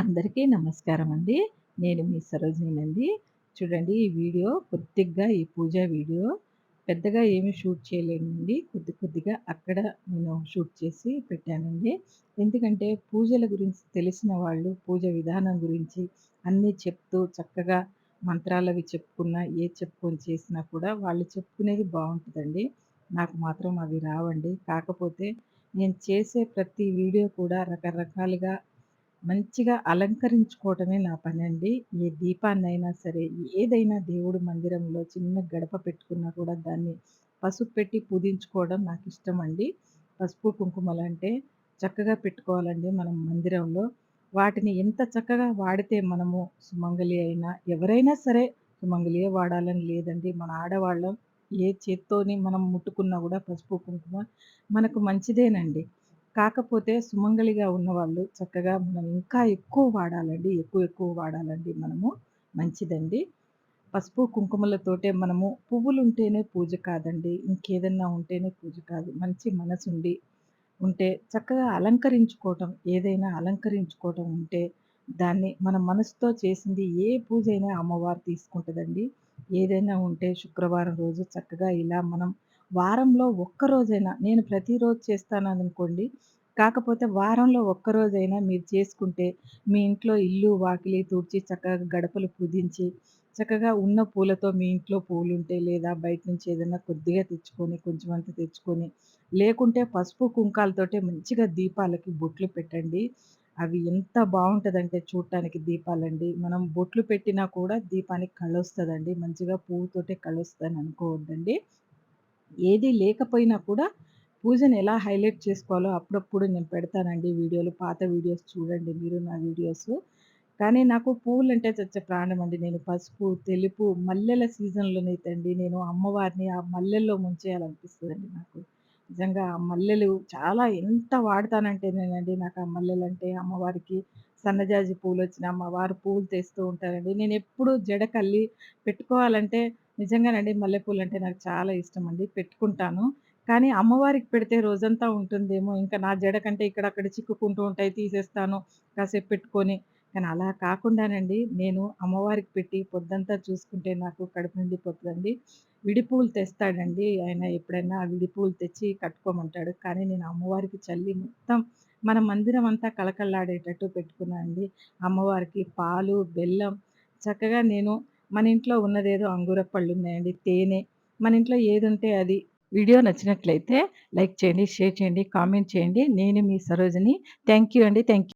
అందరికీ నమస్కారం అండి. నేను మీ సరోజినినండి. చూడండి ఈ వీడియో కొద్దిగా ఈ పూజా వీడియో పెద్దగా ఏమి షూట్ చేయలేనండి. కొద్ది కొద్దిగా అక్కడ నేను షూట్ చేసి పెట్టానండి. ఎందుకంటే పూజల గురించి తెలిసిన వాళ్ళు పూజ విధానం గురించి అన్నీ చెప్తూ చక్కగా మంత్రాలవి చెప్పుకున్నా, ఏ చెప్పుకొని చేసినా కూడా వాళ్ళు చెప్పుకునేది బాగుంటుందండి నాకు మాత్రం అవి రావండి. కాకపోతే నేను చేసే ప్రతి వీడియో కూడా రకరకాలుగా మంచిగా అలంకరించుకోవటమే నా పని అండి ఏ దీపాన్నైనా సరే, ఏదైనా దేవుడు మందిరంలో చిన్న గడప పెట్టుకున్నా కూడా దాన్ని పసుపు పెట్టి పూజించుకోవడం అండి పసుపు, కుంకుమలంటే చక్కగా పెట్టుకోవాలండి మనం మందిరంలో. వాటిని ఎంత చక్కగా వాడితే మనము సుమంగలి అయినా, ఎవరైనా సరే సుమంగలియే వాడాలని లేదండి. మన ఆడవాళ్ళం ఏ చేత్తోని మనం ముట్టుకున్నా కూడా పసుపు, కుంకుమ మనకు మంచిదేనండి. కాకపోతే సుమంగళిగా ఉన్నవాళ్ళు చక్కగా మనం ఇంకా ఎక్కువ వాడాలండి. ఎక్కువ ఎక్కువ వాడాలండి మనము. మంచిదండి. పసుపు, కుంకుమలతోటే మనము పువ్వులుంటేనే పూజ కాదండి. ఇంకేదన్నా ఉంటేనే పూజ కాదు. మంచి మనసుండి ఉంటే చక్కగా అలంకరించుకోవటం ఏదైనా అలంకరించుకోవటం ఉంటే దాన్ని మన మనసుతో చేసింది ఏ పూజ అయినా అమ్మవారు తీసుకుంటదండి. ఏదైనా ఉంటే శుక్రవారం రోజు చక్కగా ఇలా మనం వారంలో ఒక్కరోజైనా నేను ప్రతిరోజు చేస్తాననుకోండి. కాకపోతే వారంలో ఒక్కరోజైనా మీరు చేసుకుంటే మీ ఇంట్లో ఇల్లు, వాకిలి తుడిచి చక్కగా గడపలు పూజించి, చక్కగా ఉన్న పూలతో మీ ఇంట్లో పూలు ఉంటే లేదా బయట నుంచి ఏదైనా కొద్దిగా తెచ్చుకొని, కొంచెం అంత తెచ్చుకొని, లేకుంటే పసుపు, కుంకాలతోటే మంచిగా దీపాలకి బొట్లు పెట్టండి. అవి ఎంత బాగుంటుందంటే చూడటానికి దీపాలండి. మనం బొట్లు పెట్టినా కూడా దీపానికి కళొస్తదండి. మంచిగా పువ్వుతోటే కళొస్తదని అనుకోవద్దండి. ఏది లేకపోయినా కూడా పూజను ఎలా హైలైట్ చేసుకోవాలో అప్పుడప్పుడు నేను పెడతానండి వీడియోలు. పాత వీడియోస్ చూడండి మీరు నా వీడియోస్ కానీ నాకు పువ్వులంటే చచ్చ ప్రాణమండి. నేను పసుపు, తెలుపు, మల్లెల సీజన్‌లోనైతే అండి నేను అమ్మవారిని ఆ మల్లెల్లో ముంచేయాలనిపిస్తుందండి నాకు. నిజంగా ఆ మల్లెలు చాలా ఎంత వాడతానంటే నేనండి నాకు ఆ మల్లెలంటే అమ్మవారికి సన్నజాజి పూలు వచ్చిన అమ్మవారు పూలు తెస్తూ ఉంటారండి. నేను ఎప్పుడూ జడ జడకల్లి పెట్టుకోవాలంటే నిజంగానండి మల్లెపూలు అంటే నాకు చాలా ఇష్టం అండి పెట్టుకుంటాను. కానీ అమ్మవారికి పెడితే రోజంతా ఉంటుందేమో, ఇంకా నా జడ కంటే ఇక్కడక్కడ చిక్కుకుంటూ ఉంటాయి తీసేస్తాను కాసేపు పెట్టుకొని. కానీ అలా కాకుండానండి నేను అమ్మవారికి పెట్టి పొద్దంతా చూసుకుంటే నాకు కడుపు నిండిపోతదండి. విడి విడిపూలు తెస్తాడండి ఆయన ఎప్పుడైనా ఆ తెచ్చి కట్టుకోమంటాడు. కానీ నేను అమ్మవారికి చల్లి మొత్తం మన మందిరం అంతా కళకళలాడేటట్టు పెట్టుకున్నానండి అమ్మవారికి పాలు, బెల్లం చక్కగా నేను మన ఇంట్లో ఉన్నదేదో అంగూర పళ్ళు ఉన్నాయండి తేనె మన ఇంట్లో ఏదుంటే అది. వీడియో నచ్చినట్లయితే లైక్ చేయండి, షేర్ చేయండి, కామెంట్ చేయండి. నేను మీ సరోజిని. థ్యాంక్ యూ అండి. Thank you.